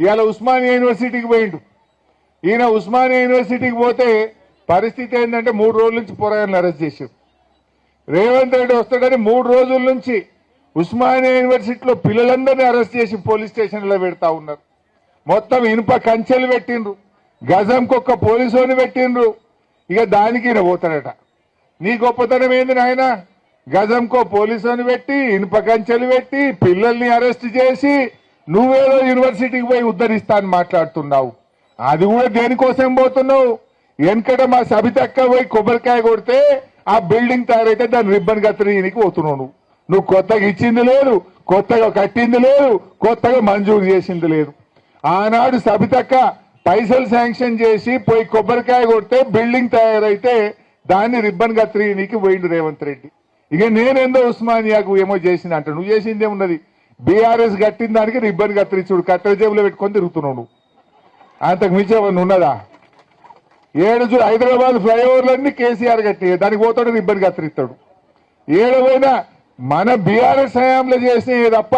ఇవాళ ఉస్మానియా యూనివర్సిటీకి పోయిండు. ఈయన ఉస్మానియా యూనివర్సిటీకి పోతే పరిస్థితి ఏంటంటే మూడు రోజుల నుంచి పోరాయని అరెస్ట్ చేశారు. రేవంత్ రెడ్డి వస్తాడని మూడు రోజుల నుంచి ఉస్మానియా యూనివర్సిటీలో పిల్లలందరినీ అరెస్ట్ చేసి పోలీస్ స్టేషన్లో పెడతా ఉన్నారు. మొత్తం ఇనుప కంచెలు పెట్టిండ్రు. గజంకొక్క పోలీసుని పెట్టిండ్రు. ఇక దానికి ఈయన పోతాడట. నీ గొప్పతనం ఏంది నాయన? గజంకో పోలీసుని పెట్టి ఇనుప కంచెలు పెట్టి పిల్లల్ని అరెస్ట్ చేసి నువ్వేదో యూనివర్సిటీకి పోయి ఉద్ధరిస్తా అని మాట్లాడుతున్నావు. అది కూడా దేనికోసం పోతున్నావు? వెనకట మా సబితక్క పోయి కొబ్బరికాయ కొడితే ఆ బిల్డింగ్ తయారైతే దాని రిబ్బన్ కత్తిరీనికి పోతున్నావు నువ్వు. నువ్వు కొత్తగా ఇచ్చింది లేదు కొత్తగా కట్టింది లేదు కొత్తగా మంజూరు చేసింది లేదు. ఆనాడు సబితక్క పైసలు శాంక్షన్ చేసి పోయి కొబ్బరికాయ కొడితే బిల్డింగ్ తయారైతే దాన్ని రిబ్బన్ కత్తిరీనికి పోయిండు రేవంత్ రెడ్డి. ఇక నేనేందో ఉస్మానియాకు ఏమో చేసింది అంట. నువ్వు చేసింది ఏమున్నది? బీఆర్ఎస్ కట్టిన దానికి రిబ్బన్ కత్తిరించుడు కట్టెల జేబులో పెట్టుకొని తిరుగుతున్నావు నువ్వు అంతకు మించి ఏమన్నా ఉన్నదా? ఏడు చూ- హైదరాబాద్ ఫ్లైఓవర్లన్నీ కేసీఆర్ కట్టి దానికి పోతాడు రిబ్బన్ కత్తిరిస్తాడు ఏడు మన బీఆర్ఎస్ హయాంలో చేసినవి తప్ప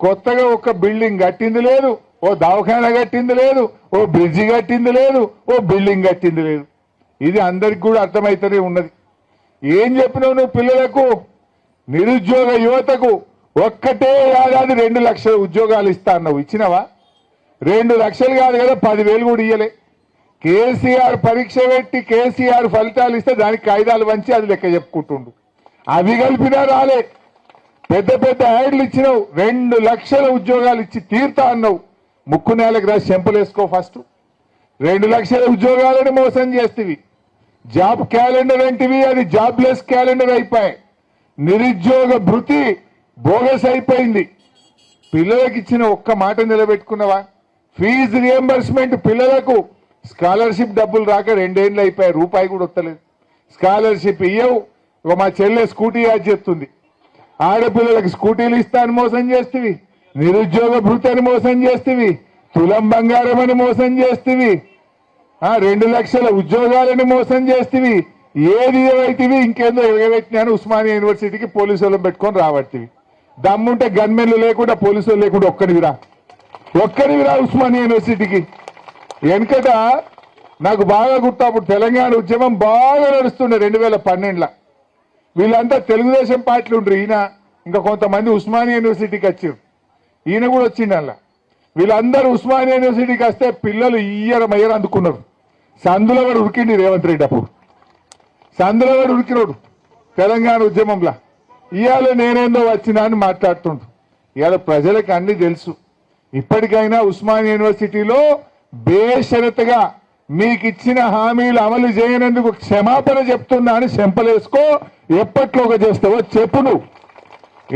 కొత్తగా ఒక బిల్డింగ్ కట్టింది లేదు ఓ దవాఖాన కట్టింది లేదు ఓ బ్రిడ్జి కట్టింది లేదు ఓ బిల్డింగ్ కట్టింది లేదు. ఇది అందరికి కూడా అర్థమైతేనే ఉన్నది. ఏం చెప్పినావు నువ్వు పిల్లలకు? నిరుద్యోగ యువతకు ఒక్కటే ఏడాది రెండు లక్షల ఉద్యోగాలు ఇస్తా అన్నావు. ఇచ్చినవా? రెండు లక్షలు కాదు కదా పదివేలు కూడా ఇయ్యలే. కేసీఆర్ పరీక్ష పెట్టి కేసీఆర్ ఫలితాలు ఇస్తే దానికి కాయిదాలు వంచి అది లెక్క చెప్పుకుంటుండు. అవి కలిపినా రాలే. పెద్ద పెద్ద యాడ్లు ఇచ్చినావు. రెండు లక్షల ఉద్యోగాలు ఇచ్చి తీర్తా అన్నావు. ముక్కు నేలకు రాసి చెంపలేసుకో ఫస్ట్. రెండు లక్షల ఉద్యోగాలను మోసం చేస్తేవి. జాబ్ క్యాలెండర్ అంటివి అది జాబ్లెస్ క్యాలెండర్ అయిపోయాయి. నిరుద్యోగ భృతి బోగస్ అయిపోయింది. పిల్లలకు ఇచ్చిన ఒక్క మాట నిలబెట్టుకున్నావా? ఫీజు రియంబర్స్మెంట్ పిల్లలకు. స్కాలర్షిప్ డబ్బులు రాక రెండేళ్ళు అయిపోయాయి రూపాయి కూడా వస్తలేదు. స్కాలర్షిప్ ఇయ్యవు. ఒక మా చెల్లె స్కూటీ యాజ్ చెప్తుంది ఆడపిల్లలకు స్కూటీలు ఇస్తాను మోసం చేస్తేవి. నిరుద్యోగ భృతి అని మోసం చేస్తేవి. తులం బంగారం అని మోసం చేస్తేవి. రెండు లక్షల ఉద్యోగాలను మోసం చేస్తేవి. ఏది ఏవైతేవి ఇంకేందో ఎగబెట్టినాను ఉస్మానియా యూనివర్సిటీకి పోలీసు వాళ్ళని పెట్టుకొని రాబట్టివి. దమ్ముంటే గన్మెన్లు లేకుండా పోలీసులు లేకుండా ఒక్కడివిరా ఒక్కడివిరా ఉస్మానియా యూనివర్సిటీకి. వెనుకట నాకు బాగా గుర్తు అప్పుడు తెలంగాణ ఉద్యమం బాగా నడుస్తుండే రెండు వేల పన్నెండులో. వీళ్ళంతా తెలుగుదేశం పార్టీలు ఉండరు ఈయన. ఇంకా కొంతమంది ఉస్మానియా యూనివర్సిటీకి వచ్చారు ఈయన కూడా వచ్చిండు అలా వీళ్ళందరూ ఉస్మానియా యూనివర్సిటీకి వస్తే పిల్లలు ఇయ్యర మయ్యర అందుకున్నారు. సందులో కూడా ఉరికిండి రేవంత్ రెడ్డి అప్పుడు. సందులో కూడా ఉరికినోడు తెలంగాణ ఉద్యమంలో. ఇవాళ నేనేందో వచ్చినా అని మాట్లాడుతుండు ఇవాళ ప్రజలకు అన్ని తెలుసు. ఇప్పటికైనా ఉస్మాన్ యూనివర్సిటీలో బేషరతుగా మీకు ఇచ్చిన హామీలు అమలు చేయనందుకు క్షమాపణ చెప్తున్నా అని చెంపలేసుకో ఎప్పట్లోగా చేస్తావో చెప్పు నువ్వు.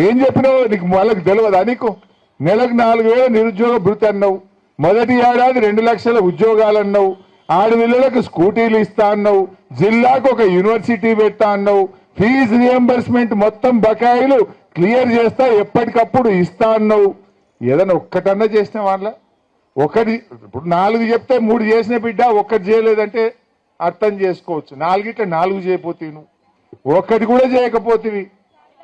ఏం చెప్పినావు నీకు వాళ్ళకి తెలియదా నీకు? నెలకు నాలుగు వేల నిరుద్యోగ భృతి అన్నావు. మొదటి ఏడాది రెండు లక్షల ఉద్యోగాలు అన్నావు ఆడపిల్లలకు స్కూటీలు ఇస్తా అన్నావు. జిల్లాకు ఒక యూనివర్సిటీ పెడతా అన్నావు. ఫీజు రియంబర్స్మెంట్ మొత్తం బకాయిలు క్లియర్ చేస్తా ఎప్పటికప్పుడు ఇస్తా అన్నావు. ఏదైనా ఒక్కటన్నా చేసిన వాళ్ళ? ఒకటి ఇప్పుడు నాలుగు చెప్తే మూడు చేసిన బిడ్డ ఒక్కటి చేయలేదంటే అర్థం చేసుకోవచ్చు. నాలుగిట్ల నాలుగు చేయపోతే నువ్వు. ఒక్కటి కూడా చేయకపోతేవి